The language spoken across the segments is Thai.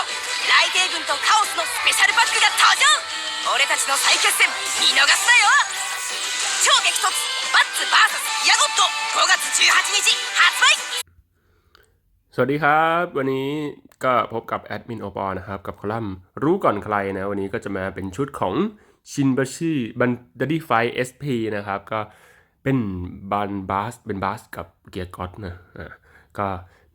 ろ雷帝軍とカオスのスペシャルパックが登場俺たちの再決戦見逃すなよ超激突バッツ VS ヤゴット5月18日発売 สวัสดีครับ วันนี้ก็พบกับแอดมินโอปอนะครับ กับคอลัมน์รู้ก่อนใครนะ วันนี้ก็จะมาเป็นชุดของชินบัชิบันดัดดี้ไฟเอสพีนะครับ ก็เป็นบันบาสเป็นบาสกับเกียร์ก็อตนะอ่าก็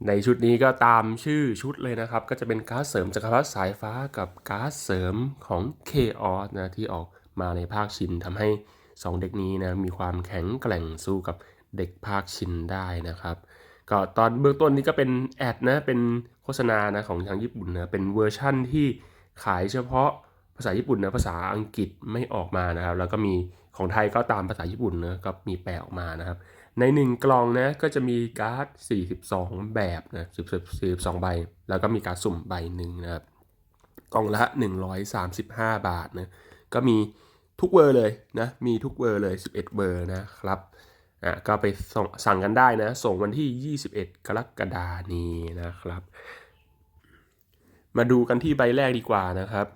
ในชุดนี้ก็ตามชื่อชุดเลยนะครับ ก็จะเป็นการเสริมจักรพรรดิสายฟ้ากับการเสริมของเคออสนะที่ออกมาในภาคชินทำให้ 2 เด็กนี้นะมีความแข็งแกร่งสู้กับเด็กภาคชินได้นะครับก็ตอนเบื้องต้นนี้ก็เป็นแอดนะเป็นโฆษณานะของทางญี่ปุ่นนะเป็นเวอร์ชั่นที่ขายเฉพาะภาษาญี่ปุ่นนะภาษาอังกฤษไม่ออกมานะครับ แล้วก็มีของไทยก็ตามภาษาญี่ปุ่นนะก็มีแปลออกมานะครับ ในหนึ่งกล่องนะก็จะมีการ์ด 42 แบบนะ42 ใบ แล้วก็มีการดสุ่มใบหนึ่งนะครับ กล่องละ 135 บาทนะ ก็มีทุกเวอร์เลยนะ มีทุกเวอร์เลย 11 เวอร์นะครับ อะก็ไปส่งสั่งกันได้นะ ส่งวันที่ 21 กรกฎานี้นะครับ มาดูกันที่ใบแรกดีกว่านะครับ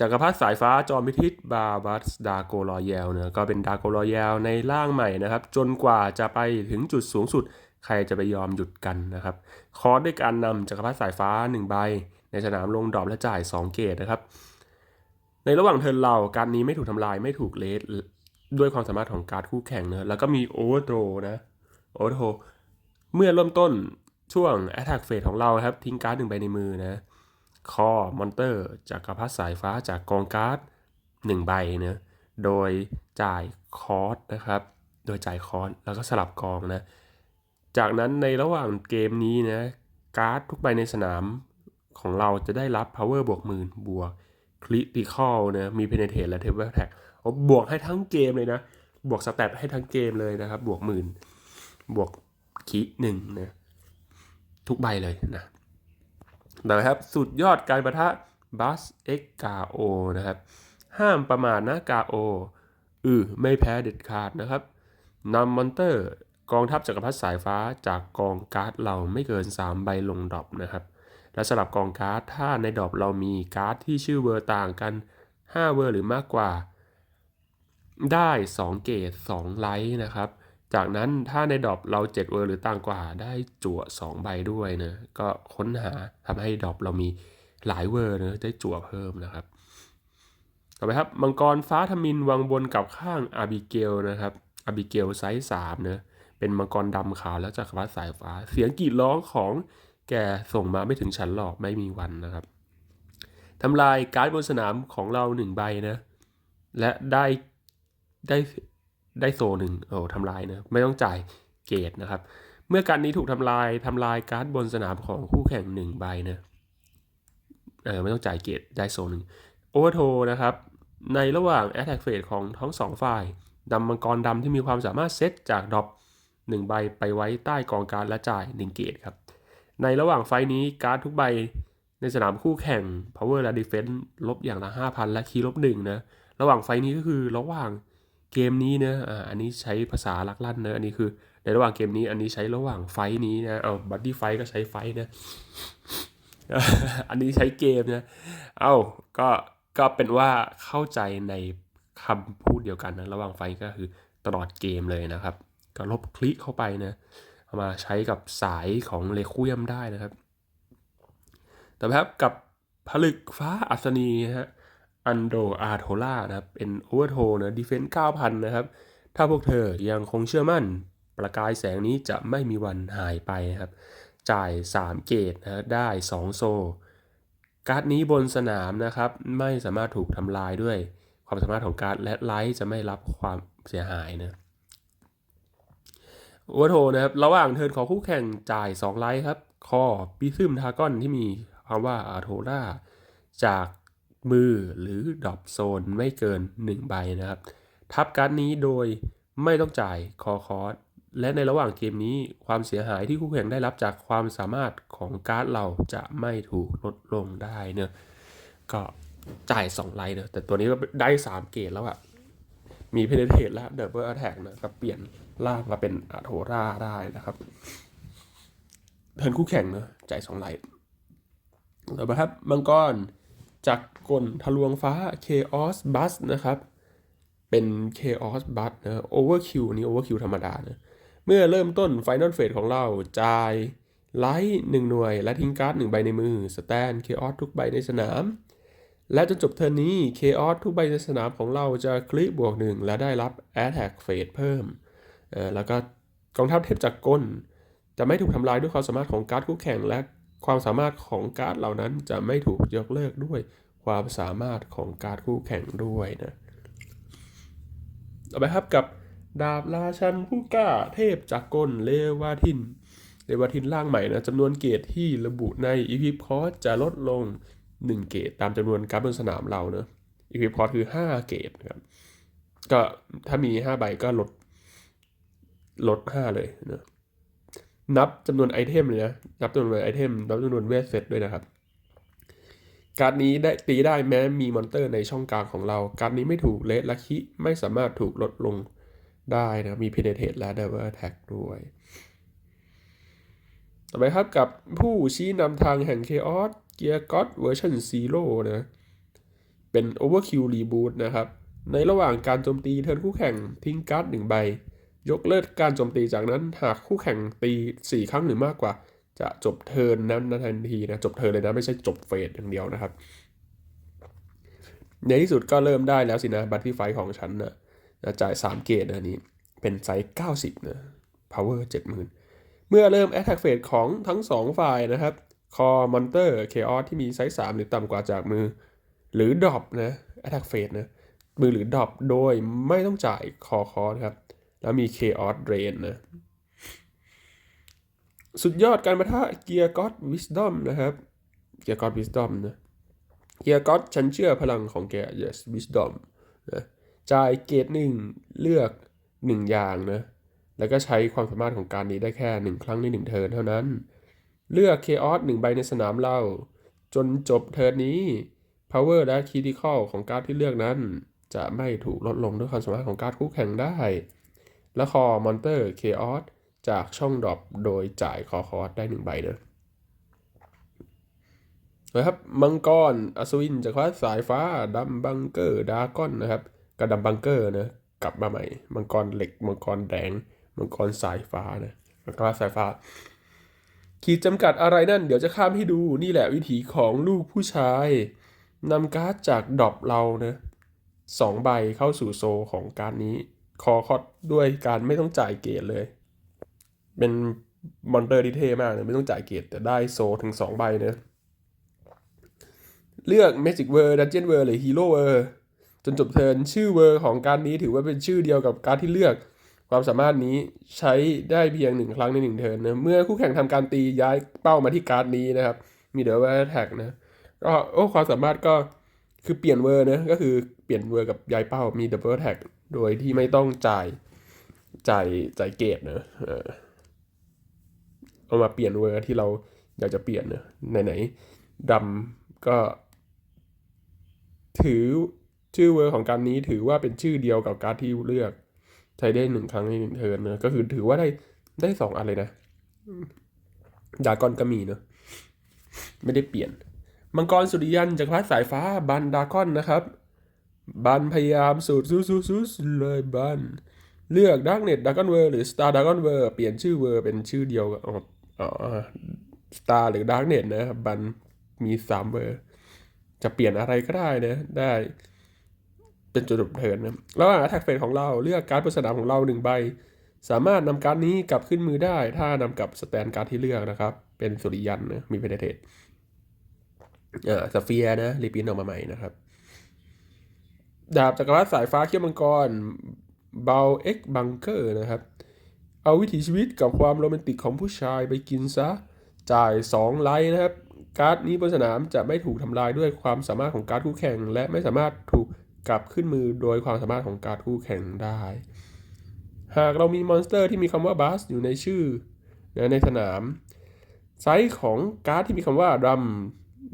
จักรพรรดิสายฟ้าจอมพิทิตบาบัสดาโกรอยัลเนี่ยก็เป็นดาโกรอยัลในร่างใหม่นะครับ จนกว่าจะไปถึงจุดสูงสุด ใครจะไปยอมหยุดกันนะครับ คอร์สด้วยการนำจักรพรรดิสายฟ้า 1 ใบ ในสนามลงดรอปและจ่าย 2 เกตนะครับ ในระหว่างเทิร์นเราการนี้ไม่ถูกทำลายไม่ถูกเลสด้วยความสามารถของการดคู่แข่งเนะแล้วก็มีโอเวอร์โดนะโอเวอร์โเมื่อเริ่มต้นช่วง Attack Phase ของเราครับทิ้งการ์ดหนึ่งใบในมือนะ คอมอนเตอร์ จากกระพัดสายฟ้าจากกองการ์ดหนึ่งใบเนะโดยจ่ายคอร์สนะครับ โดยจ่ายคอร์สแล้วก็สลับกองนะ จากนั้นในระหว่างเกมนี้นะการ์ดทุกใบในสนามของเราจะได้รับ power บวกหมื่นบวก critical นะมี penetrate และ table attack บวกให้ทั้งเกมเลยนะ บวกสแตทให้ทั้งเกมเลยนะครับ บวกหมื่นบวกคีหนึ่งนะทุกใบเลยนะ นะครับสุดยอดการประทะบัสเอ็กกาโอนะครับห้ามประมาทนะกาโออือไม่แพ้เด็ดขาดนะครับนำมอนเตอร์กองทัพจักรพรรดิสายฟ้าจากกองการ์ดเราไม่เกิน 3 ใบลงดรอปนะครับ และสลับกองการ์ดถ้าในดรอปเรามีการ์ดที่ชื่อเวอร์ต่างกัน 5 เวอร์หรือมากกว่า ได้ 2 เกต2ไลท์นะครับ จากนั้นถ้าในดรอปเรา7เวอร์หรือต่างกว่าได้จั่ว2ใบด้วยนะก็ค้นหาทำให้ดรอปเรามีหลายเวอร์นะได้จั่วเพิ่มนะครับ ต่อไปครับมังกรฟ้าทมินวางบนกับข้างอาบิเกลนะครับอาบิเกลไซส์3นะเป็นมังกรดำขาวแล้วจักรพรรดิสายฟ้า เสียงกรีดร้องของแกส่งมาไม่ถึงฉันหรอกไม่มีวันนะครับทำลายการ์ดบนสนามของเราหนึ่งใบนะและได้ได้ ได้โซหนึ่งโอ้ทำลายนะไม่ต้องจ่ายเกตนะครับ เมื่อการนี้ถูกทำลายทำลายการ์ดบนสนามของคู่แข่งหนึ่งใบนะเออไม่ต้องจ่ายเกตได้โซนหนึ่งโอเวอร์โทนะครับ ในระหว่าง Attack Phase ของทั้งสองฝ่ายดำมังกรดำที่มีความสามารถเซตจากดรอปหนึ่งใบไปไว้ใต้กองการและจ่ายหนึ่งเกตครับ ในระหว่างไฟนี้การ์ดทุกใบในสนามคู่แข่ง Power และ Defense ลบอย่างละ 5,000 และคีย์ลบหนึ่งนะ ระหว่างไฟนี้ก็คือระหว่าง เกมนี้นะอ่าอันนี้ใช้ภาษาลักลั่นนะอันนี้คือในระหว่างเกมนี้ อันนี้ใช้ระหว่างไฟนี้นะเอาบัดดี้ไฟก็ใช้ไฟนะอันนี้ใช้เกมนะ เอาก็ก็เป็นว่าเข้าใจในคำพูดเดียวกันนะระหว่างไฟก็คือตลอดเกมเลยนะครับ ก็ลบคลิกเข้าไปนะเอามาใช้กับสายของเลคุยมได้นะครับ แต่อไปครับกับผลึกฟ้าอัศนีนะฮะ อันโดอาโทล่านะครับเป็นโอเวอร์โทนะดีเฟนส์9,000 นะครับ ถ้าพวกเธอยังคงเชื่อมั่น ประกายแสงนี้จะไม่มีวันหายไปนะครับ จ่าย 3 เกตนะได้ 2 โซ การ์ดนี้บนสนามนะครับ ไม่สามารถถูกทำลายด้วย ความสามารถของการ์ดและไลท์จะไม่รับความเสียหายนะโอเวอร์โทนะครับ ระหว่างเทิร์นของคู่แข่งจ่าย 2 ไลท์ครับ คอปีซึมทากอนที่มีคำว่าอาโทล่าจาก มือหรือดรอปโซนไม่เกิน 1 ใบนะครับ ทับการ์ดนี้โดยไม่ต้องจ่ายคอคอร์สและในระหว่างเกมนี้ความเสียหายที่คู่แข่งได้รับจากความสามารถของการ์ดเราจะไม่ถูกลดลงได้เนอะก็จ่าย 2 ไลท์เนอะแต่ตัวนี้ก็ได้ 3 เกรดแล้วอะมีเพนเทตและเดบเบิลแท็กนะก็เปลี่ยนร่างมาเป็นอาโทราได้นะครับเทินคู่แข่งเนอะจ่าย2ไลท์ต่อไปครับมังกร จากกลทะลวงฟ้า Chaos Bus นะครับ เป็น Chaos Bus นะ Overkill นี่ Overkill ธรรมดานะ เมื่อเริ่มต้น Final Phase ของเราจ่ายไลท์หนึ่งหน่วย และทิ้งการ์ดหนึ่งใบในมือ สแตน Chaos ทุกใบในสนาม และจนจบเทิร์นี้ Chaos ทุกใบในสนามของเราจะคลิกบวกหนึ่งและได้รับ Attack Phase เพิ่ม แล้วก็กองทัพเทพจากกลจะไม่ถูกทำลายด้วยความสามารถของการ์ดคู่แข่งและ ความสามารถของการ์ดเหล่านั้นจะไม่ถูกยกเลิกด้วยความสามารถของการ์ดคู่แข่งด้วยนะต่อไปครับกับดาบราชันผู้กล้าเทพจากรกลเลวาทินเลวาทินร่างใหม่นะจำนวนเกตที่ระบุในอีพิพคอสจะลดลง 1 เกตตามจำนวนการ์ดบนสนามเราเนะอีพิพคอสคือ 5 เกตครับก็ถ้ามี 5 ใบก็ลดลด 5 เลยนะ นับจำนวนไอเทมเลยนะ นับจำนวนไอเทม นับจำนวนเวทเซตด้วยนะครับ การ์ดนี้ได้ตีได้แม้มีมอนเตอร์ในช่องกลางของเรา การ์ดนี้ไม่ถูกเลสและคิไม่สามารถถูกลดลงได้นะ มี Penetrate และ Double Attack ด้วย ต่อไปครับกับผู้ชี้นำทางแห่ง Chaos Gear God Version Zero นะ เป็น Overkill Reboot นะครับ ในระหว่างการโจมตีเทิร์นคู่แข่งทิ้งการ์ดหนึ่งใบ ยกเลิกการโจมตีจากนั้นหากคู่แข่งตี 4 ครั้งหรือมากกว่า จะจบเทิร์นนั้นทันทีนะจบเทิร์นเลยนะไม่ใช่จบเฟสอย่างเดียวนะครับ ในที่สุดก็เริ่มได้แล้วสินะบัตที่ไฟของฉันนะนะจ่าย 3 เกตนะอันนี้ เป็นไซส์ 90นะ power 70,000 เมื่อเริ่ม attack phase ของทั้ง 2 ฝ่ายนะครับคอมอนเตอร์ chaos ที่มีไซส์ 3 หรือต่ำกว่าจากมือ หรือ drop นะ attack phase นะมือหรือ drop โดยไม่ต้องจ่ายคอคอนะครับ แล้วมี chaos drain นะสุดยอดการประทะเกียร์ก็ d วิส d อมนะครับ เกียร์ก็ d วิส d อมนะ เกียร์ก็ d ฉันเชื่อพลังของแก yes wisdom นะจ่ายเกตหนึ่งเลือกหนึ่งอย่างนะ แล้วก็ใช้ความสามารถของการนี้ได้แค่หนึ่งครั้งในหนึ่งเทิร์นเท่านั้น เลือก Chaos หนึ่งใบในสนามเรา จนจบเทิร์นนี้ Power และ Critical ของการ์ดที่เลือกนั้น จะไม่ถูกลดลงด้วยความสามารถของการ์ดคู่แข่งได้ และคอมอนเตอร์ Chaos จากช่องดรอปโดยจ่ายคอคอสได้หนึ่งใบนะนะครับมังกรอัศวินจากฟ้าสายฟ้าดัมบังเกอร์ดากอนนะครับกับดัมบังเกอร์นะกลับมาใหม่ มังกรเหล็ก มังกรแดง มังกรสายฟ้านะมังกรสายฟ้า ขีดจำกัดอะไรนั่น เดี๋ยวจะข้ามให้ดูนี่แหละวิถีของลูกผู้ชายนำการ์ดจากดรอปเรานะสองใบเข้าสู่โซของการนี้ คอคอดด้วยการไม่ต้องจ่ายเกรดเลย เป็นมอนเตอร์ที่เท่มากเลยไม่ต้องจ่ายเกรดแต่ได้โซถึง 2 ใบนะเลือก Magic w o r d Dungeon w o r d หรือ Hero w o r d จนจบเทินชื่อเวอร์ของการนี้ถือว่าเป็นชื่อเดียวกับการที่เลือก ความสามารถนี้ใช้ได้เพียงหนึ่งครั้งในหนึ่งเทินนะเมื่อคู่แข่งทำการตีย้ายเป้ามาที่การ์ดนี้นะครับ มีเดอร์ว่าแท็กนะก็โอ้ความสามารถก็คือเปลี่ยนเวอร์นะก็คือเปลี่ยนเวอร์กับย้ายเป้ามีดับเบิลแท็ก โดยที่ไม่ต้องจ่ายจ่ายจ่ายเกรดนะเออเอามาเปลี่ยนเวอร์ที่เราอยากจะเปลี่ยนเนอะไหนๆดำก็ ถือชื่อเวอร์ของการนี้ถือว่าเป็นชื่อเดียวกับการดที่เลือก ใช้ได้หนึ่งครั้งในหนึ่งเทิร์นนะก็คือถือว่าได้ได้สองอันเลยนะดากอนก็มีเนอะไม่ได้เปลี่ยน มังกรสุริยันจากพรรดิสายฟ้าบันดากอนนะครับ บันพยายามสูดซูซูซูเลยบันเลือกดักเน็ตดักอนเวอร์หรือ Star d r a g o n เวอร์เปลี่ยนชื่อเวอร์เป็นชื่อเดียวกับอ๋ออ๋อ Star หรือ Dark Net นะครับบันมีสามเวอร์จะเปลี่ยนอะไรก็ได้นะได้เป็นจุดจบเทินนะแล้วแท็กเฟสของเราเลือกการ์ดบนสนามของเราหนึ่งใบ สามารถนำการ์ดนี้กลับขึ้นมือได้ ถ้านำกับสแตนการ์ดที่เลือกนะครับ เป็นสุริยันนะมีเพนเทตอ่าสเฟียนะรีพินออกมาใหม่นะครับ ดาบจักรวรรดิสายฟ้าเขี้ยวมังกรเบลเอ็กบังเกอร์นะครับ เอาวิถีชีวิตกับความโรแมนติกของผู้ชายไปกินซะ จ่าย 2 ไลท์นะครับ การ์ดนี้บนสนามจะไม่ถูกทำลายด้วยความสามารถของการ์ดคู่แข่ง และไม่สามารถถูกกลับขึ้นมือโดยความสามารถของการ์ดคู่แข่งได้ หากเรามีมอนสเตอร์ที่มีคำว่าบัสอยู่ในชื่อในสนาม ไซส์ของการ์ดที่มีคำว่าดัม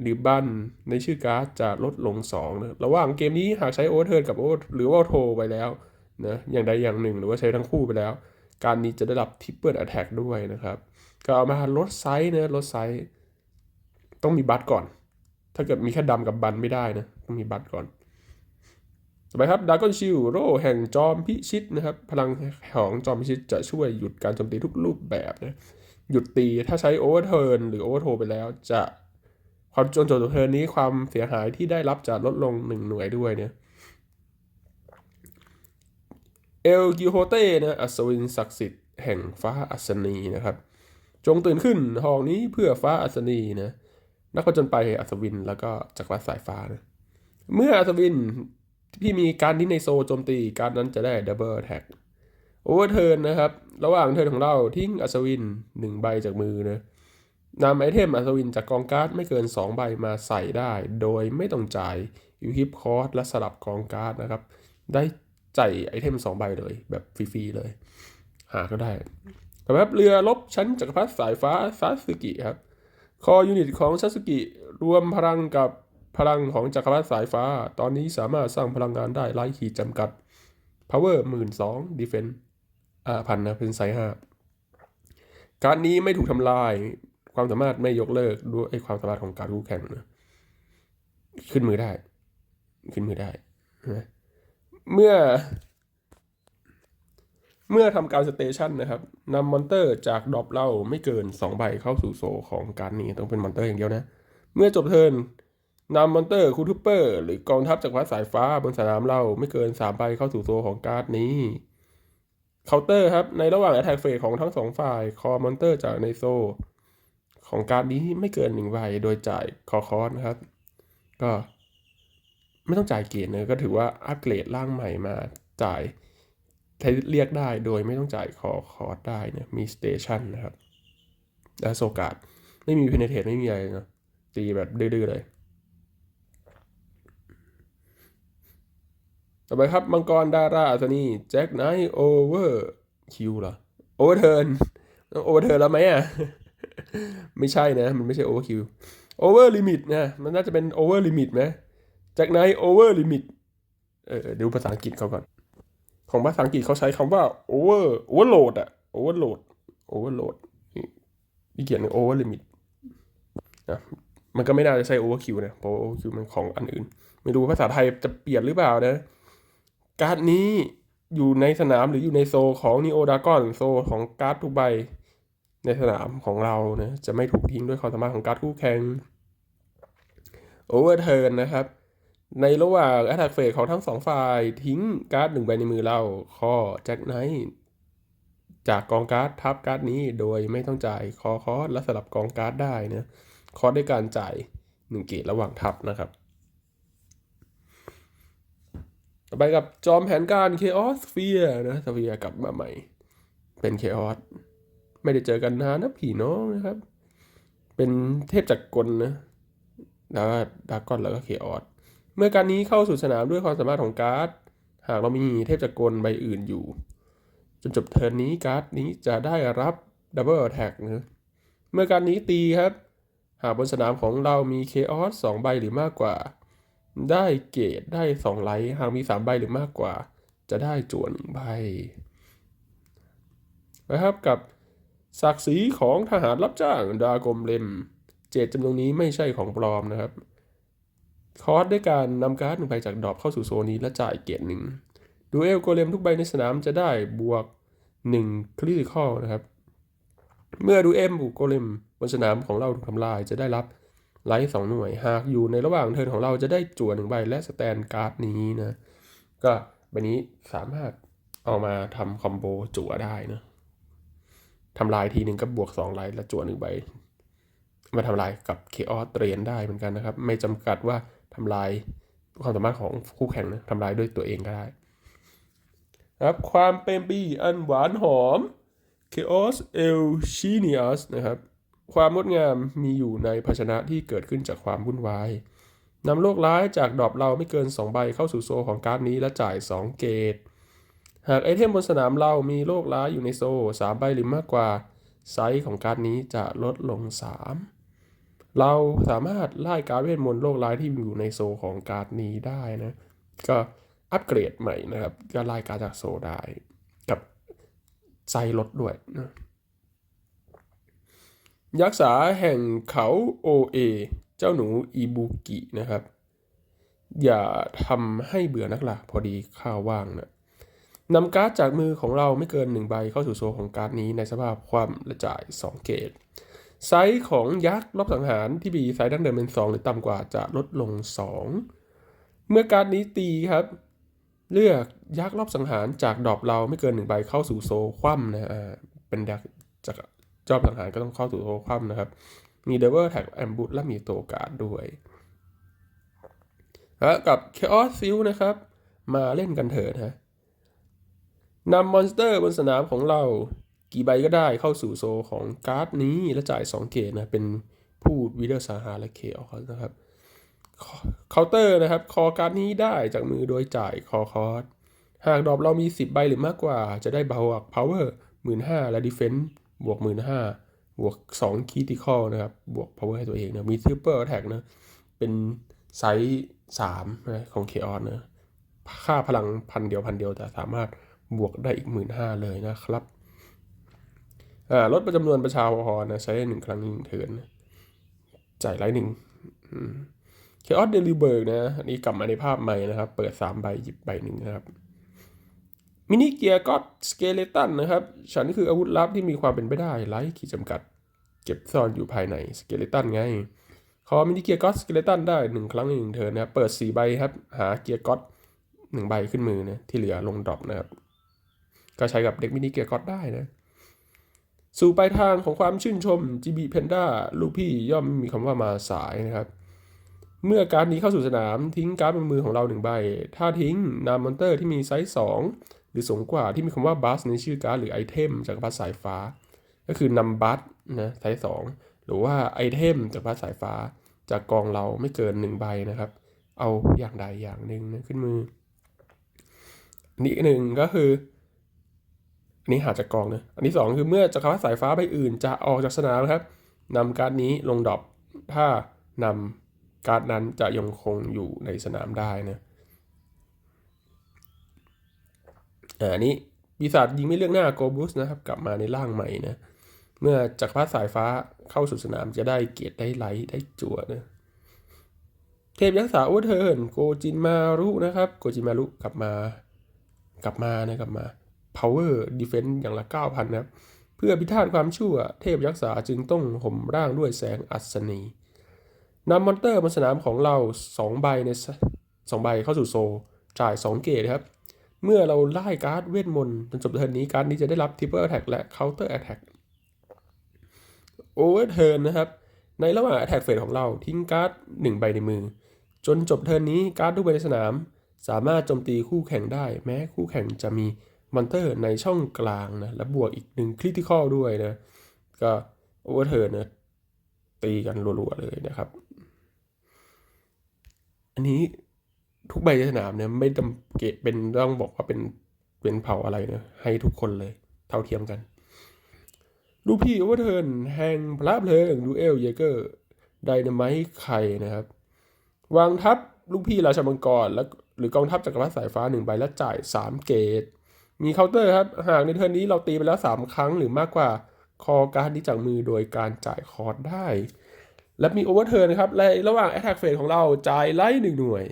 หรือบันในชื่อการ์ดจะลดลง2นะระหว่างเกมนี้หากใช้โอเวอร์เทิร์นกับโอหรือว่าโทไปแล้วนะอย่างใดอย่างหนึ่งหรือว่าใช้ทั้งคู่ไปแล้ว การนี้จะได้รับทิปเปิลอะแทกด้วยนะครับ ก็เอามาลดไซส์นะลดไซส์ ต้องมีบัตก่อน ถ้าเกิดมีแค่ดำกับบันไม่ได้นะต้องมีบัตก่อนต่อไปครับดากอนชิลโร่แห่งจอมพิชิตนะครับ พลังของจอมพิชิตจะช่วยหยุดการโจมตีทุกรูปแบบนะหยุดตีถ้าใช้โอเวอร์เทิร์นหรือโอเวอร์โทไปแล้วจะ ความจนจนเทิร์นนี้ความเสียหายที่ได้รับจะลดลงหนึ่งหน่วยด้วยเนี่ยเอลกิโฮเต้นะอัศวินศักดิ์สิทธิ์แห่งฟ้าอัศนีนะครับ จงตื่นขึ้นหองนี้เพื่อฟ้าอัศนีนะนักผจญไปอัศวินแล้วก็จักรวรรดิสายฟ้านะเมื่ออัศวินพี่มีการที่ในโซโจมตีการนั้นจะได้ดับเบิลแท็กโอเวอร์เทิร์นนะครับ ระหว่างเทิร์นของเราทิ้งอัศวินหนึ่งใบจากมือนะ นำไอเทมอัศวินจากกองการ์ดไม่เกิน 2 ใบมาใส่ได้ โดยไม่ต้องจ่ายยูฮิปคอร์สและสลับกองการ์ดนะครับ ได้ใส่ไอเทม 2 ใบเลย แบบฟรีๆเลย หาก็ได้ต่อไปครับเรือลบชั้นจักรพรรดิสายฟ้าซาสึกิครับ คอยูนิตของซาสึกิรวมพลังกับพลังของจักรพรรดิสายฟ้า ตอนนี้สามารถสร้างพลังงานได้ไร้ขีดจำกัด power หมื่นสอง defense อ่าพันนะเป็นไซส์ห้าการนี้ไม่ถูกทำลาย ความสามารถไม่ยกเลิกด้วยไอ้ความสามารถของการคู่แข่งนะขึ้นมือได้ ขึ้นมือได้นะเมื่อ เมื่อทำการสเตชันนะครับนำมอนเตอร์จากดรอปเล่าไม่เกิน 2 ใบเข้าสู่โซของการนี้ต้องเป็นมอนเตอร์อย่างเดียวนะ เมื่อจบเทิร์นนำมอนเตอร์คูทูเปอร์ หรือกองทัพจากรวัดสายฟ้าบนสนามเราไม่เกิน 3 ใบเข้าสู่โซของการ์ดนี้เคาน์เตอร์ครับ ในระหว่างแอตแทกเฟสของทั้งสองฝ่าย คอมอนเตอร์จากในโซ ของการ์ดนี้ไม่เกินหนึ่งใบโดยจ่ายคอคอสนะครับ ก็ไม่ต้องจ่ายเกียรตินะก็ถือว่าอัปเกรดร่างใหม่มาจ่ายใช้เรียกได้โดยไม่ต้องจ่ายคอคอสได้เนี่ยมีสเตชันนะครับและโซกาดไม่มีเพนเทตไม่มีอะไรเนาะตีแบบดื้อๆเลยต่อไปครับมังกรดาราอัศนีแจ็คไนท์โอเวอร์คิวเหรอโอเวอร์เทิร์นต้องโอเวอร์เทิร์นแล้วไหมอะ ไม่ใช่นะ มันไม่ใช่โอเวอร์คิวโอเวอร์ลิมิตนะ มันน่าจะเป็นโอเวอร์ลิมิตไหมจ็คไนท์โอเวอร์ลิมิตเออดูภาษาอังกฤษเขาก่อน ของภาษาอังกฤษเขาใช้คำว่า over overload อะ overload overload นี่เขียนโอเวอร์ลิมิตนะมันก็ไม่น่าจะใช่ overkill นะเพราะ overkill มันของอันอื่น ไม่รู้ภาษาไทยจะเปลี่ยนหรือเปล่านะ การ์ดนี้อยู่ในสนามหรืออยู่ในโซของนีโอดากอนโซของการ์ดทุกใบ ในสนามของเรานะจะไม่ถูกทิ้งด้วยความสามารถของการ์ดคู่แข่งโอเวอร์เทิร์นนะครับ ในระหว่างแอตแทกเฟสของทั้งสองฝ่ายทิ้งการ์ดหนึ่งใบในมือเราข้อแจ็คไนท์จากกองการ์ดทับการ์ดนี้โดยไม่ต้องจ่ายคอคอสและสลับกองการ์ดได้นะคอสด้วยการจ่ายหนึ่งเกตระหว่างทับนะครับ ต่อไปกับจอมแผนการ Chaos Sphere นะสเฟียกลับมาใหม่ เป็น Chaos ไม่ได้เจอกันนานนะพี่น้องนะครับ เป็นเทพจักรกลนะแล้วก็ดากอนแล้วก็ Chaos เมื่อการนี้เข้าสู่สนามด้วยความสามารถของการ์ด หากเรามีเทพจักรกลใบอื่นอยู่ จนจบเทิร์นนี้การ์ดนี้จะได้รับดับเบิลแท็กนะเมื่อการนี้ตีครับ หากบนสนามของเรามี Chaos สองใบหรือมากกว่า ได้เกรดได้สองไลท์หากมีสามใบหรือมากกว่า จะได้จวนหนึ่งใบนะครับกับ ศักดิ์ศรีของทหารรับจ้างดากรมเลม เจตจำนวนนี้ไม่ใช่ของปลอมนะครับ คอร์สด้วยการนำการ์ดหนึ่งใบจากดอปเข้าสู่โซนนี้และจ่ายเกรดหนึ่งดูเอลโกเลมทุกใบในสนามจะได้บวก1คลิคอนะครับ เมื่อดูเอมบุกโกเลมบนสนามของเราถูกทำลายจะได้รับไลท์สองหน่วย หากอยู่ในระหว่างเทิร์นของเราจะได้จั่วหนึ่งใบและสแตนการ์ดนี้นะ ก็ใบนี้สามารถเอามาทำคอมโบจั่วได้นะ ทำลายทีหนึ่งก็บวกสองไลท์และจั่วหนึ่งใบ มาทำลายกับเคออสเตรียนได้เหมือนกันนะครับ ไม่จำกัดว่าทำลายความสามารถของคู่แข่งนะทำลายด้วยตัวเองก็ได้นะครับความเป็นปีอันหวานหอม Chaos e l c h i n i u s นะครับ ความงดงามมีอยู่ในภาชนะที่เกิดขึ้นจากความวุ่นวายนำโลกร้ายจากดอปเราไม่เกิน 2 ใบเข้าสู่โซของการ์ดนี้และจ่าย 2 เกต หากไอเทมบนสนามเรามีโลกร้ายอยู่ในโซ่3ใบหรือมากกว่า ไซส์ของการ์ดนี้จะลดลง 3 เราสามารถไล่การ์ดเวทมนต์โลกร้ายที่อยู่ในโซของการ์ดนี้ได้นะ ก็อัปเกรดใหม่นะครับก็ไล่การ์ดจากโซได้ กับไซส์ลดด้วยนะยักษ์สาแห่งเขาโอเอเจ้าหนูอีบุกินะครับ อย่าทำให้เบื่อนักล่ะพอดีข้าวว่างนะ นำการ์ดจากมือของเราไม่เกินหนึ่งใบเข้าสู่โซของการ์ดนี้ในสภาพความละจ่าย 2 เกตไซส์ของยักษ์รอบสังหารที่มีไซส์ดั้งเดิมเป็น 2 หรือต่ำกว่าจะลดลง 2 เมื่อการ์ดนี้ตีครับ เลือกยักษ์รอบสังหารจากดอปเราไม่เกินหนึ่งใบเข้าสู่โซคว่ำนะอ่าเป็นยักษ์จากจอบสังหารก็ต้องเข้าสู่โซคว่ำนะครับ มีเดเวอร์แท็กแอมบูตและมีโตการ์ดด้วยแล้วกับ Chaos s i l นะครับ มาเล่นกันเถิดฮะ นำมอนสเตอร์บนสนามของเรากี่ใบก็ได้เข้าสู่โซของการ์ดนี้และจ่าย 2 เกตนะ เป็นผู้วีเดอร์สาหารและเคออสนะครับเคาน์เตอร์นะครับ คอการ์ดนี้ได้จากมือโดยจ่ายคอคอร์สหากดรอปเรามี 10 ใบหรือมากกว่า จะได้บวก power 15,000และ defense บวก15,000บวก2 critical นะครับ บวก power ให้ตัวเองนะ มี triple attack นะ เป็นไซส์3นะของ chaos นะ ค่าพลังพันเดียวพันเดียวแต่สามารถ บวกได้อีก 15,000เลยนะครับอ่าลดจำนวนประชาพรนะใช้ได้หนึ่งครั้งหนึ่งเทินจ่ายไลท์หนึ่งเคออสเดลิเบิร์กนะอันนี้กลับมาในภาพใหม่นะครับ เปิด 3 ใบหยิบใบหนึ่งนะครับมินิเกียร์ก็สเกเลตันนะครับ ฉันคืออาวุธลับที่มีความเป็นไปได้ไร้ขีดจำกัด เก็บซ่อนอยู่ภายในสเกเลตันไงขอมินิเกียร์ก็สเกเลตันได้ 1 ครั้งหนึ่งเทินนะครับเปิด 4 ใบครับ หาเกียร์ก็หนึ่งใบขึ้นมือนะที่เหลือลงดรอปนะครับ ก็ใช้กับเด็กมินิเกียร์ก็ได้นะ สู่ปลายทางของความชื่นชม GB Panda ลูกพี่ย่อมมีคำว่ามาสายนะครับ เมื่อการนี้เข้าสู่สนามทิ้งการ์ดบนมือของเราหนึ่งใบ ถ้าทิ้งนามมอนเตอร์ที่มีไซส์ 2 หรือสูงกว่าที่มีคำว่าบัสในชื่อการ์ดหรือไอเทมจากบัสสายฟ้า ก็คือนำบัสนะไซส์ 2 หรือว่าไอเทมจากบัสสายฟ้า จากกองเราไม่เกิน 1 ใบนะครับ เอาอย่างใดอย่างหนึ่งนะขึ้นมืออันนี้หนึ่งก็คือ อันนี้หาจากกองนะอันที่สองคือเมื่อจักรพรรดิสายฟ้าใบอื่น จะออกจากสนามนะครับนำการ์ดนี้ลงดรอปถ้านำการ์ดนั้นจะยังคงอยู่ในสนามได้นะอันนี้ปีศาจยิงไม่เลือกหน้าโกบุสนะครับ กลับมาในร่างใหม่นะเมื่อจักรพรรดิสายฟ้าเข้าสู่สนามจะได้เกียรติได้ไลท์ได้จั่วนะเทพยักษ์สาวเทิร์นโกจินมารุนะครับ โกจินมารุกลับมากลับมานะกลับมา power defense อย่างละ 9,000 นะครับ เพื่อพิฆาตความชั่วเทพยักษ์สาจึงต้องห่มร่างด้วยแสงอัศนีนำมอนเตอร์บนสนามของเรา 2 ใบในสองใบเข้าสู่โซ จ่าย 2 เกตครับ เมื่อเราไล่การ์ดเวทมนต์จนจบเทิร์นนี้การ์ดนี้จะได้รับ triple attack และ counter attack over turn นะครับ ในระหว่าง attack phase ของเราทิ้งการ์ด 1 ใบในมือ จนจบเทิร์นนี้การ์ดทุกใบในสนาม สามารถโจมตีคู่แข่งได้ แม้คู่แข่งจะมี มอนเตอร์ในช่องกลางนะ และบวกอีกหนึ่งคริติคอลด้วยนะ ก็โอเวอร์เทิร์นนะตีกันรัวๆเลยนะครับ อันนี้ทุกใบในสนามเนี่ยไม่จำเกตเป็นต้องบอกว่าเป็นเป็นเผ่าอะไรนะให้ทุกคนเลยเท่าเทียมกัน ลูกพี่โอเวอร์เทิร์นแห่งพระเพลิงดูเอลเยเกอร์ไดนาไมท์ไข่นะครับ วางทัพลูกพี่ราชมังกรและหรือกองทัพจักรพรรดิสายฟ้าหนึ่งใบและจ่าย 3 เกต มีเคาน์เตอร์ครับ หากในเทิร์นนี้เราตีไปแล้ว 3 ครั้งหรือมากกว่าคอการนี้จากมือโดยการจ่ายคอร์ดได้ และมีโอเวอร์เทิร์นนะครับและระหว่าง Attack Phase ของเราจ่ายไล่หนึ่งหน่วย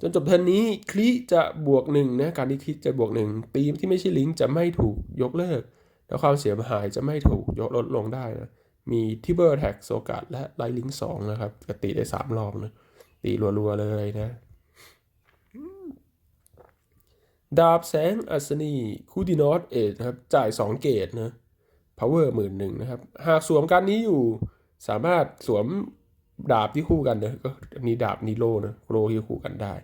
จนจบเทิร์นนี้คลิจะบวกหนึ่งนะการที่คลิจะบวกหนึ่งตีมที่ไม่ใช่ลิงก์จะไม่ถูกยกเลิก แล้วความเสียหายจะไม่ถูกยกลดลงได้นะมีทิเบอร์แท็กโซกัดและไลลิงก์สองนะครับจะตีได้3รอบนะตีรัวๆเลยนะ ดาบแสงอัศนีคูดินอสเอทนะครับ จ่าย 2 เกตนะ power หมื่นหนึ่งนะครับ หากสวมการนี้อยู่สามารถสวมดาบที่คู่กันนะก็อันนี้ดาบนิโลนะโรที่คู่กันได้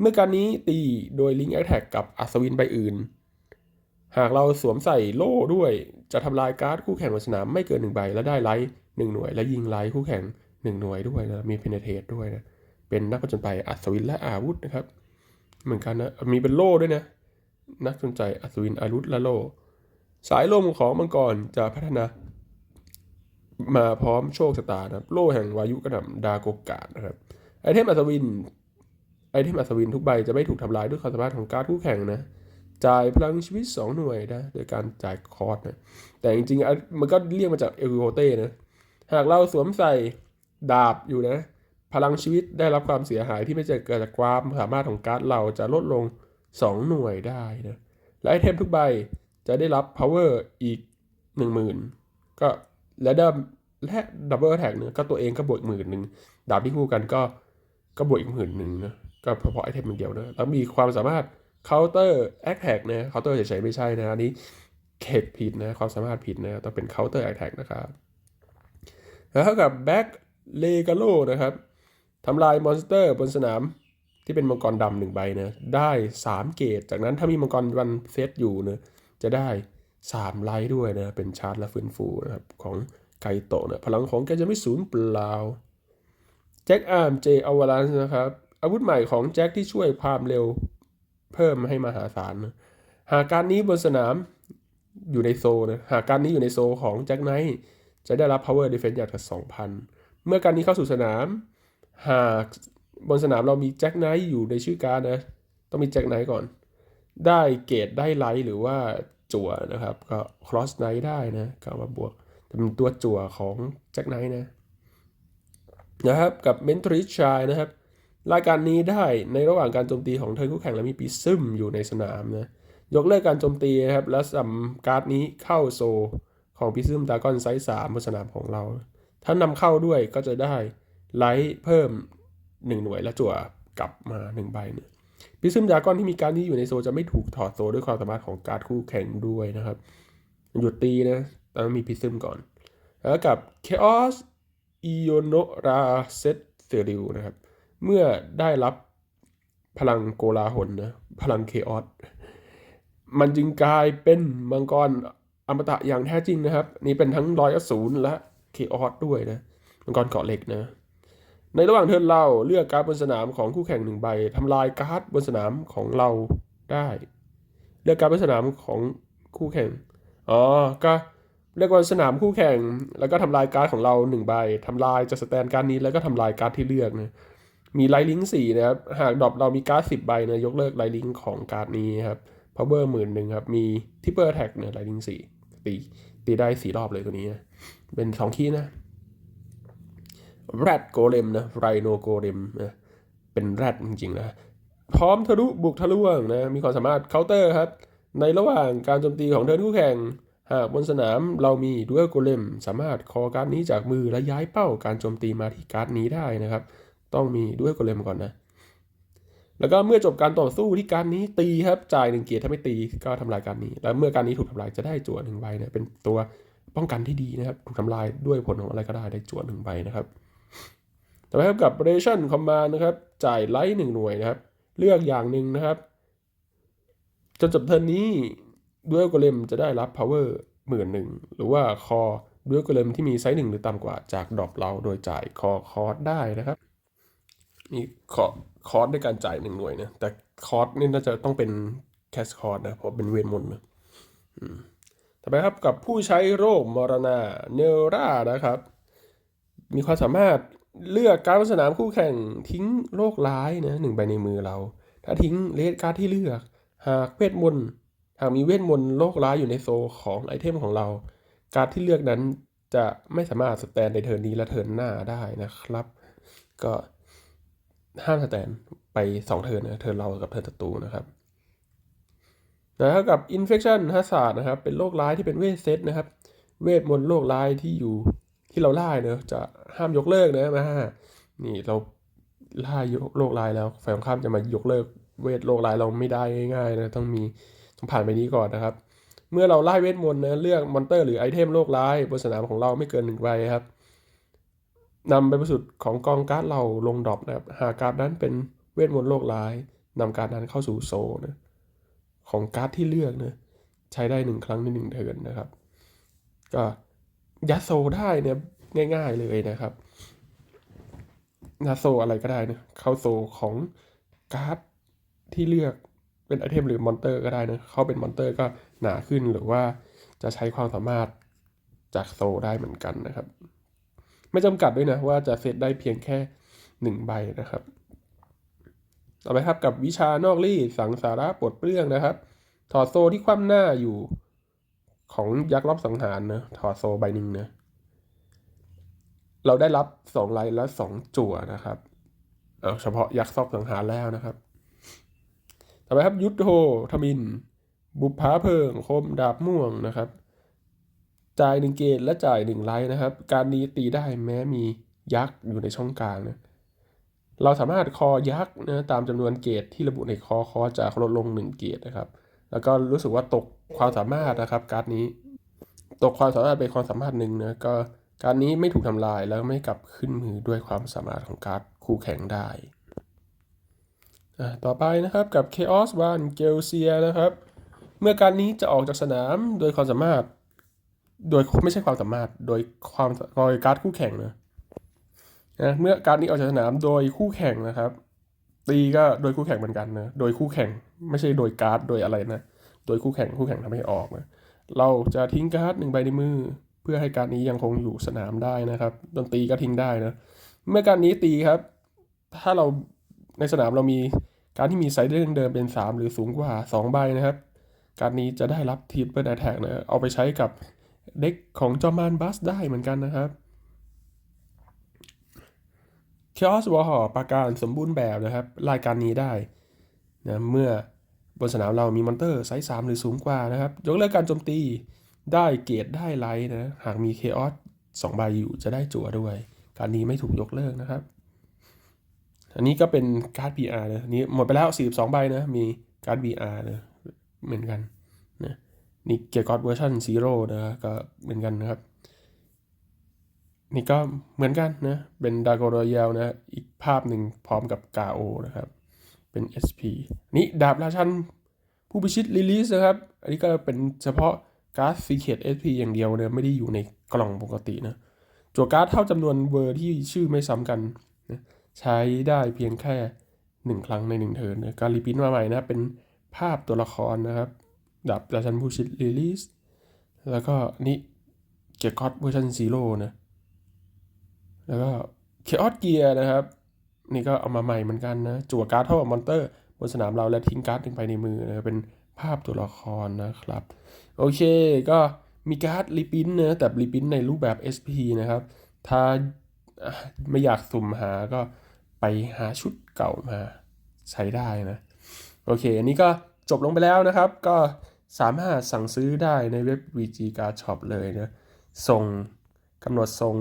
เมื่อการนี้ตีโดยลิงแอ t แท็กกับอัศวินใบอื่น หากเราสวมใส่โล่ด้วยจะทำลายการ์ดคู่แข่งบนสนามไม่เกินหนึ่งใบและได้ไลท์หนึ่งหน่วย และยิงไลท์คู่แข่งหนึ่งหน่วยด้วยนะมีเพนเทตด้วยนะเป็นนักผจญภัยอัศวินและอาวุธนะครับ เหมือนกันนะ มีเป็นโล่ด้วยนะ นักสนใจอัศวินอารุธและโลสายลมของมังกรจะพัฒนา มาพร้อมโชคชะตานะครับ โล่แห่งวายุกระหน่ำดาโกกาดนะครับ ไอเทมอัศวิน ไอเทมอัศวินทุกใบจะไม่ถูกทำลายด้วยความสามารถของการ์ดคู่แข่งนะ จ่ายพลังชีวิต 2 หน่วยนะโดยการจ่ายคอร์สนะ แต่จริงๆ มันก็เรียกมาจากเอลโกเต้นะ หากเราสวมใส่ดาบอยู่นะ พลังชีวิตได้รับความเสียหายที่ไม่จะเกิดจากความสามารถของการ์ดเราจะลดลง 2 หน่วยได้นะและไอเทมทุกใบจะได้รับ power อีก 10,000 ก็และดับและดับเบิลแท็กเนี่ยก็ตัวเองก็บวกหมื่นหนึ่งดาบที่คู่กันก็ก็บวกอีกหมื่นหนึ่งนะก็เฉพาะไอเทมมันเดียวนะแล้วมีความสามารถ counter attack นะ counter เฉยๆไม่ใช่นะอันนี้เขตผิดนะความสามารถผิดนะต้องเป็น counter attack นะครับแล้วเท่ากับ back legalo นะครับ ทำลายมอนสเตอร์บนสนามที่เป็นมังกรดำหนึ่งใบนะได้ 3 เกตจากนั้นถ้ามีมังกรวันเซตอยู่นะจะได้ 3 ไลท์ด้วยนะเป็นชาร์จและฟื้นฟูนะครับของไกโตะนะพลังของแกจะไม่สูญเปล่าแจ็คอาร์มเจอวาลานนะครับ อาวุธใหม่ของแจ็คที่ช่วยความเร็วเพิ่มให้มหาศาลนะหากการนี้บนสนามอยู่ในโซนะหากการนี้อยู่ในโซของแจ็คไนท์จะได้รับ power defense อย่างละ2,000 เมื่อการนี้เข้าสู่สนาม หากบนสนามเรามีแจ็คไนท์อยู่ในชื่อการดนะ ต้องมีแจ็คไนท์ก่อน ได้เกรดได้ไลท์หรือว่าจั่วนะครับ ก็ cross knight ได้นะก็เอามาบวกแต่เป็นตัวจั่วของแจ็คไนท์นะนะครับกับเมนทริชายนะครับ รายการนี้ได้ในระหว่างการโจมตีของเทิร์นคู่แข่งและมีปีซึมอยู่ในสนามนะยกเลิกการโจมตีนะครับ แล้วสัมการ์ดนี้เข้าโซของปีซึมดากอนไซส์สามบนสนามของเรา ถ้านำเข้าด้วยก็จะได้ ไลท์เพิ่ม 1 หน่วยและจั่วกลับมา 1 ใบเนี่ยปีซึมดากอนที่มีการดนี้อยู่ในโซจะไม่ถูกถอดโซด้วยความสามารถของการ์ดคู่แข่งด้วยนะครับ หยุดตีนะต้องมีพิซึมก่อน แล้วกับ Chaos อีโยโนราเซตเซริลนะครับ เมื่อได้รับพลังโกลาหลนะ พลังเคออสมันจึงกลายเป็นมังกรอมตะอย่างแท้จริงนะครับ นี่เป็นทั้งรอยอสูรและเคออสด้วยนะ มังกรเกาะเหล็กนะ ในระหว่างเทิร์นเราเลือกการ์ดบนสนามของคู่แข่งหนึ่งใบทำลายการ์ดบนสนามของเราได้ เลือกการ์ดบนสนามของคู่แข่งอ๋อก็เลือกบนสนามคู่แข่ง แล้วก็ทำลายการ์ดของเราหนึ่งใบทำลายจะสแตนการ์ดนี้แล้วก็ทำลายการ์ดที่เลือกนะมีไลท์ลิงก์สี่นะครับหากดรอปเรามีการ์ดสิบใบนะยกเลิกไลท์ลิงก์ของการ์ดนี้ครับ power หมื่นหนึ่งครับมีทิปเปอร์แท็กเนี่ยไลท์ลิงก์สี่ตีตีได้สี่รอบเลยตัวนี้นะเป็นสองคีย์นะ แรดโกเลมนะไรโนโกเลมนะเป็นแรดจริงๆนะพร้อมทะลุบุกทะลวงนะมีความสามารถเคาน์เตอร์ครับ ในระหว่างการโจมตีของเทิร์นคู่แข่ง หากบนสนามเรามีดูเอลโกเลมสามารถคอการ์ดนี้จากมือและย้ายเป้าการโจมตีมาที่การ์ดนี้ได้นะครับ ต้องมีดูเอลโกเลมก่อนนะแล้วก็เมื่อจบการต่อสู้ที่การนี้ตีครับจ่ายหนึ่งเกียร์ถ้าไม่ตีก็ทำลายการนี้ แล้วเมื่อการนี้ถูกทำลายจะได้จั่วหนึ่งใบนะเป็นตัวป้องกันที่ดีนะครับ ถูกทำลายด้วยผลของอะไรก็ได้ได้จั่วหนึ่งใบนะครับ ต่อไปครับกับ Ration Command นะครับ จ่ายไลท์หนึ่งหน่วยนะครับ เลือกอย่างหนึ่งนะครับจนจบเทิร์นนี้ด้วยโกเลมจะได้รับ power หมื่นหนึ่งหรือว่าคอด้วยโกเลมที่มีไซส์หนึ่งหรือต่ำกว่าจากดรอปเราโดยจ่ายคอคอร์สได้นะครับมีคอคอร์สด้วยการจ่ายหนึ่งหน่วยนะแต่คอร์สนี่น่าจะต้องเป็นแคสคอร์สนะเพราะเป็นเวทมนต์นะต่อไปครับกับผู้ใช้โรคมรณาเนรานะครับ มีความสามารถ เลือกการดสนามคู่แข่งทิ้งโรคร้ายนะหนึ่งใบในมือเรา ถ้าทิ้งเลดการ์ดที่เลือก หากเวทมนต์หากมีเวทมนต์โรคร้ายอยู่ในโซของไอเทมของเรา การ์ดที่เลือกนั้นจะไม่สามารถสแตนในเทิร์นนี้และเทิร์นหน้าได้นะครับ ก็ห้ามสแตนไปสองเทิร์นนะเทิร์นเรากับเทิร์นศัตรูนะครับนะครับกับ infection hazard นะครับ เป็นโรคร้ายที่เป็นเวทเซตนะครับ เวทมนต์โรคร้ายที่อยู่ ที่เราล่าเนอะจะห้ามยกเลิกนะมานี่เราล่าโรคร้ายแล้วฝ่ายตรงข้ามจะมายกเลิกเวทโรคร้ายเราไม่ได้ง่ายๆนะต้องมีต้องผ่านไปนี้ก่อนนะครับ เมื่อเราไล่เวทมนต์นะเลือกมอนเตอร์หรือไอเทมโรคร้ายบนสนามของเราไม่เกินหนึ่งใบครับนำไปประสุดของกองการ์ดเราลงดรอปนะครับ หากการ์ดนั้นเป็นเวทมนต์โรคร้ายนำการ์ดนั้นเข้าสู่โซนะของการ์ดที่เลือกนะใช้ได้หนึ่งครั้งในหนึ่งเทิร์นนะครับ ก็ ยัดโซได้เนี่ยง่าย ๆเลยนะครับยัดโซอะไรก็ได้นะเข้าโซของการ์ดที่เลือกเป็นไอเทมหรือมอนเตอร์ก็ได้นะเข้าเป็นมอนเตอร์ก็หนาขึ้นหรือว่าจะใช้ความสามารถจากโซได้เหมือนกันนะครับ ไม่จำกัดด้วยนะว่าจะเซตได้เพียงแค่หนึ่งใบนะครับต่อไปครับกับวิชานอกรีดสังสาระปลดเปลื้องนะครับ ถอดโซที่คว่ำหน้าอยู่ ของยักษ์รอบสังหารนะถอดโซใบหนึ่งนะเราได้รับสองไลท์และสองจั่วนะครับเออเฉพาะยักษ์ซอกสังหารแล้วนะครับต่อไปครับยุทธโธทมิน บุพภาเพิง คมดาบม่วงนะครับ จ่ายหนึ่งเกตและจ่ายหนึ่งไลท์นะครับ การนี้ตีได้แม้มียักษ์อยู่ในช่องกลางนะเราสามารถคอยักษ์นะตามจำนวนเกตที่ระบุในคอคอจะลดลงหนึ่งเกตนะครับ แล้วก็รู้สึกว่าตกความสามารถนะครับ การ์ดนี้ ตกความสามารถเป็นความสามารถหนึ่งนะก็การนี้ไม่ถูกทำลายแล้วไม่กลับขึ้นมือด้วยความสามารถของการ์ดคู่แข่งได้ต่อไปนะครับกับ Chaos One g e l s i a นะครับ เมื่อการนี้จะออกจากสนามโดยความสามารถ โดยไม่ใช่ความสามารถโดยความโดยการ์ดคู่แข่งนะนะเมื่อการนี้ออกจากสนามโดยคู่แข่งนะครับ ตีก็โดยคู่แข่งเหมือนกันนะ โดยคู่แข่งไม่ใช่โดยการ์ดโดยอะไรนะ โดยคู่แข่งคู่แข่งทำให้ออกนะ เราจะทิ้งการ์ดหนึ่งใบในมือ เพื่อให้การนี้ยังคงอยู่สนามได้นะครับดนตรีก็ทิ้งได้นะ เมื่อการนี้ตีครับ ถ้าเราในสนามเรามีการที่มีไซด์เรื่องเดิมเป็น 3 หรือสูงกว่า 2 ใบนะครับ การนี้จะได้รับทีมเปิลแอทแทกนะ เอาไปใช้กับเด็กของจอมานบัสได้เหมือนกันนะครับ k ค o s วอร์หอประการสมบูรณ์แบบนะครับ รายการนี้ได้นะเมื่อบนสนามเรามีมอนเตอร์ไซส์3หรือสูงกว่านะครับ ยกเลิกการโจมตีได้เกรดได้ไลท์นะ หากมีเคออสสองใบอยู่จะได้จั่วด้วย การนี้ไม่ถูกยกเลิกนะครับ อันนี้ก็เป็นการ์ด PR นะนนี้หมดไปแล้ว 42 ใบนะ มีการ์ด VR นะเหมือนกันนะนี่เกียร์กอดเวอร์ชันซีโร่นะก็เหมือนกันนะครับ นี่ก็เหมือนกันนะ เป็นดาโกรอยลนะ อีกภาพหนึ่งพร้อมกับกาโอนะครับ เป็น SP นี่ดาบราชันผู้พิชิตลิลิสนะครับ อันนี้ก็เป็นเฉพาะการ์ดซีเคด SP อย่างเดียวนะไม่ได้อยู่ในกล่องปกตินะจั่วการ์ดเท่าจำนวนเวอร์ที่ชื่อไม่ซ้ำกันนะใช้ได้เพียงแค่หนึ่งครั้งในหนึ่งเทิร์นนะการรีพินมาใหม่นะ เป็นภาพตัวละครนะครับดาบราชันผู้พิชิตลิลิสแล้วก็นี่เกียร์กอดเวอร์ชันซีโร่นะ แล้วก็เคออสเกียร์นะครับ นี่ก็เอามาใหม่เหมือนกันนะจั่วการ์ดเท่ากับมอนเตอร์บนสนามเราและทิ้งการ์ดหนึ่งไปในมือนะเป็นภาพตัวละครนะครับ โอเคก็มีการ์ดรีพินนะแต่รีพินในรูปแบบ SP นะครับ ถ้าไม่อยากสุ่มหาก็ไปหาชุดเก่ามาใช้ได้นะ โอเค อันนี้ก็จบลงไปแล้วนะครับ ก็สามารถสั่งซื้อได้ในเว็บ VG Card Shop เลยนะ ส่งกำหนดส่ง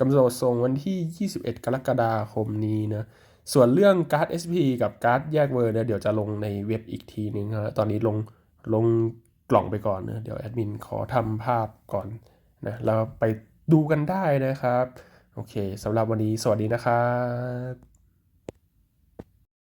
กำหนดส่งวันที่ 21 กรกฎาคมนี้นะส่วนเรื่องการ์ด SP กับการ์ดแยกเวอร์เนี่ยเดี๋ยวจะลงในเว็บอีกทีนึงนะตอนนี้ลงลงกล่องไปก่อนนะเดี๋ยวแอดมินขอทำภาพก่อนนะแล้วไปดูกันได้นะครับ โอเคสำหรับวันนี้สวัสดีนะครับ